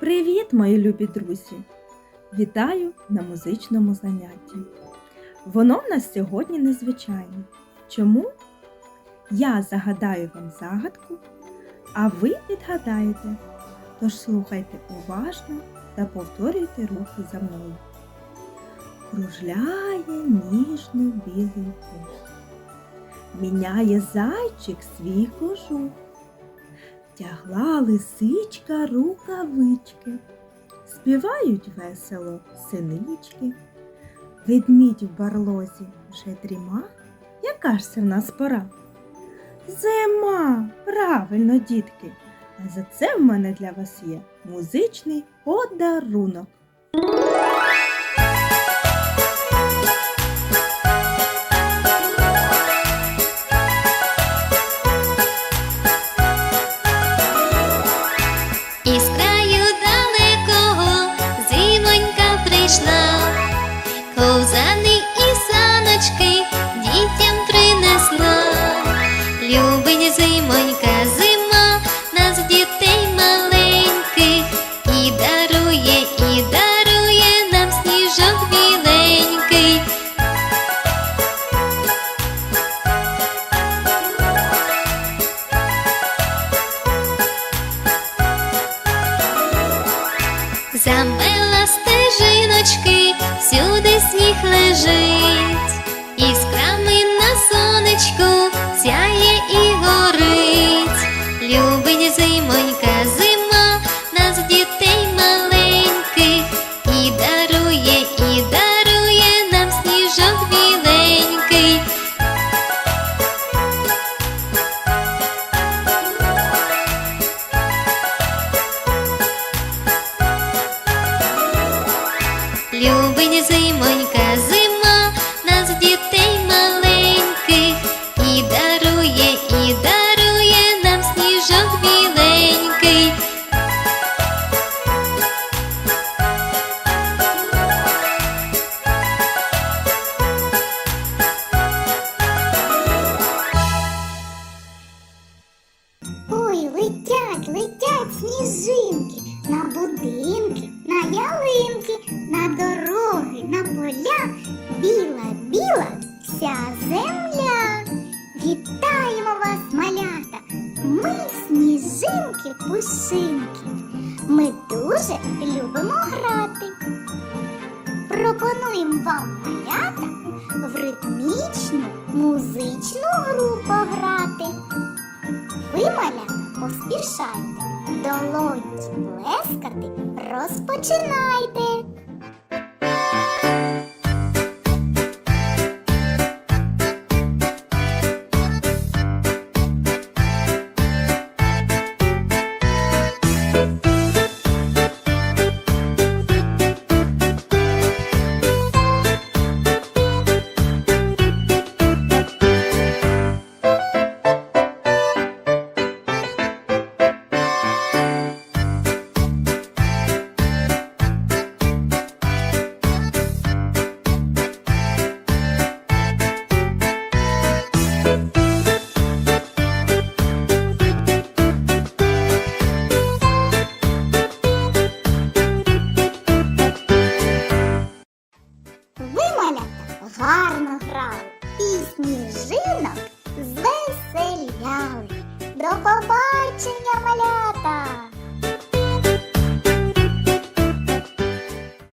Привіт, мої любі друзі! Вітаю на музичному занятті. Воно в нас сьогодні незвичайне. Чому? Я загадаю вам загадку, а ви відгадаєте. Тож слухайте уважно та повторюйте рухи за мною. Кружляє ніжно білий пух. Міняє зайчик свій кожух. Тягла лисичка рукавички, співають весело синички. Ведмідь в барлозі вже дріма. Яка ж це в нас пора? Зима! Правильно, дітки! А за це в мене для вас є музичний подарунок. Із краю далекого зимонька прийшла, Замела стежиночки, всюди сніг лежить, на на ялинки, на дороги, на поля. Біла, біла вся земля. Вітаємо вас, малята! Ми сніжинки пушинки. Ми дуже любимо грати. Пропонуємо вам малята в ритмічну музичну гру пограти. Ви, малята, поспішайте, долоньки плескати, розпочинайте. Сніжинок звеселяли. До побачення,